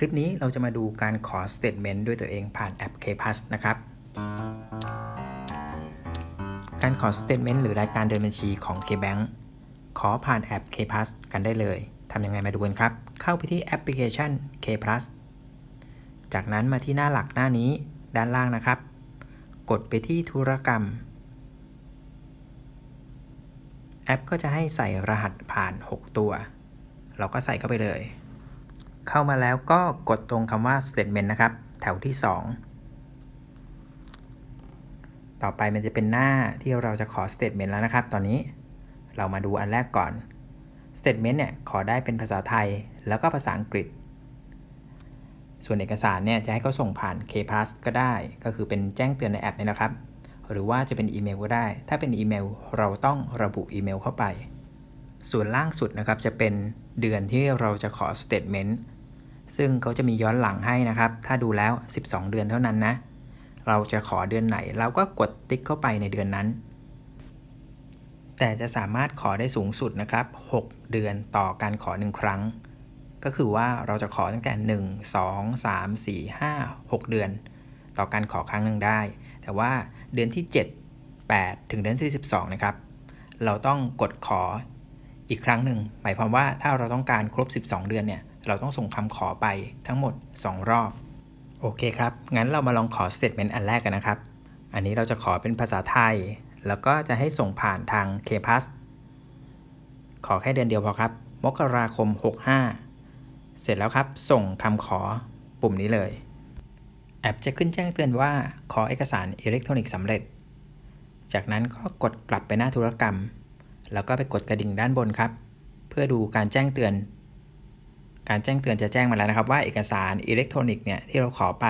คลิปนี้เราจะมาดูการขอ statement ด้วยตัวเองผ่านแอป KPass นะครับ การขอ statement หรือรายการเดินบัญชีของ KBank ขอผ่านแอป KPass กันได้เลย ทำยังไงมาดูกันครับ เข้าไปที่แอปพลิเคชัน KPlus จากนั้นมาที่หน้าหลักหน้านี้ด้านล่างนะครับ กดไปที่ธุรกรรม แอปก็จะให้ใส่รหัสผ่าน 6 ตัว เราก็ใส่เข้าไปเลย เข้ามาแล้วก็กดตรงคำว่า statement นะครับ แถวที่ 2 ต่อไปมันจะเป็นหน้าที่เราจะขอ statement แล้วนะครับ ตอนนี้เรามาดูอันแรกก่อน statement เนี่ยขอได้เป็นภาษาไทยแล้วก็ภาษาอังกฤษ ส่วนเอกสารเนี่ยจะให้เขาส่งผ่าน KPlus ก็ได้ ก็คือเป็นแจ้งเตือนในแอปนี่นะครับ หรือว่าจะเป็นอีเมลก็ได้ ถ้าเป็นอีเมลเราต้องระบุอีเมลเข้าไป ส่วนล่างสุดนะครับจะเป็นเดือนที่เราจะขอ statement ซึ่งเขาจะมีย้อนหลังให้นะครับ ถ้าดูแล้ว 12 เดือนเท่านั้นนะ เราจะขอเดือนไหน เราก็กดติ๊กเข้าไปในเดือนนั้น แต่จะสามารถขอได้สูงสุดนะครับ 6 เดือนต่อการขอ 1 ครั้ง ก็คือว่าเราจะขอตั้งแต่ 1 2 3 4 5 6 เดือน ต่อการขอครั้งหนึ่งได้ แต่ว่าเดือนที่ 7 8 ถึงเดือนที่ 12 นะครับ เราต้องกดขออีกครั้งหนึ่ง หมายความว่าถ้าเราต้องการครบ 12 เดือนเนี่ย เราต้องส่งคำขอไปทั้งหมด 2 รอบ โอเคครับ งั้นเรามาลองขอ statement อันแรกกันนะครับ อันนี้เราจะขอเป็นภาษาไทย แล้วก็จะให้ส่งผ่านทาง KPass ขอแค่เดือนเดียวพอครับ มกราคม 65 เสร็จแล้วครับ ส่งคำขอปุ่มนี้เลย แอปจะขึ้นแจ้งเตือนว่าขอเอกสารอิเล็กทรอนิกส์สำเร็จ จากนั้นก็กดกลับไปหน้าธุรกรรม แล้วก็ไปกดกระดิ่งด้านบนครับ เพื่อดูการแจ้งเตือน การแจ้งเตือนจะแจ้งมาแล้วนะครับว่าเอกสารอิเล็กทรอนิกส์เนี่ยที่เราขอไป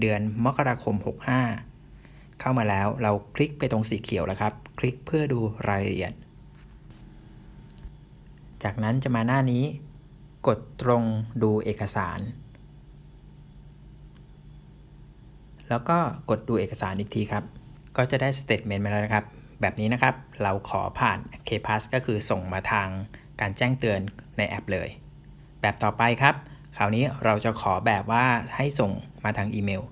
เดือนมกราคม 65 เข้ามาแล้วเราคลิกไปตรงสีเขียวแล้วครับ คลิกเพื่อดูรายละเอียด จากนั้นจะมาหน้านี้ กดตรงดูเอกสาร แล้วก็กดดูเอกสารอีกทีครับ ก็จะได้สเต t เมนต์มาแล้วนะครับ แบบนี้นะครับเราขอผ่าน KPass ก็คือส่งมาทางการแจ้งเตือนในแอปเลย แบบต่อไปครับ คราวนี้เราจะขอแบบว่าให้ส่งมาทางอีเมล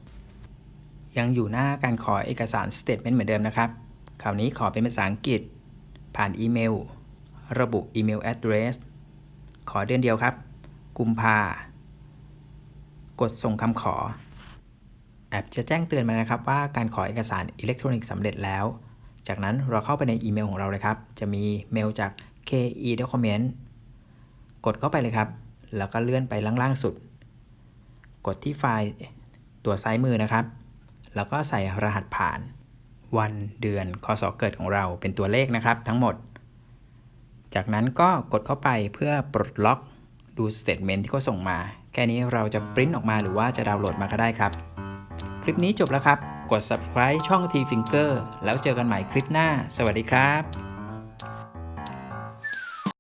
ยังอยู่หน้าการขอเอกสาร Statement เหมือนเดิมนะครับ คราวนี้ขอเป็นภาษาอังกฤษ ผ่านอีเมล ระบุอีเมล address ขอเดือนเดียวครับ กุมภากดส่งคำขอ แอปจะแจ้งเตือนมานะครับว่าการขอเอกสารอิเล็กทรอนิกส์สำเร็จแล้ว จากนั้นเราเข้าไปในอีเมลของเราเลยครับ จะมีเมลจาก KE Document กดเข้าไปเลยครับ แล้วก็เลื่อนไปล่างๆสุด กดที่ไฟล์ตัวซ้ายมือนะครับ แล้วก็ใส่รหัสผ่าน วันเดือนคศเกิดของเราเป็นตัวเลขนะครับทั้งหมด จากนั้นก็กดเข้าไปเพื่อปลดล็อกดูสเต t เมนที่เขาส่งมา แค่นี้เราจะปริ้นออกมาหรือว่าจะดาวน์โหลดมาก็ได้ครับ คลิปนี้จบแล้วครับ กด subscribe ช่อง T Finger แล้วเจอกันใหม่คลิปหน้า สวัสดีครับ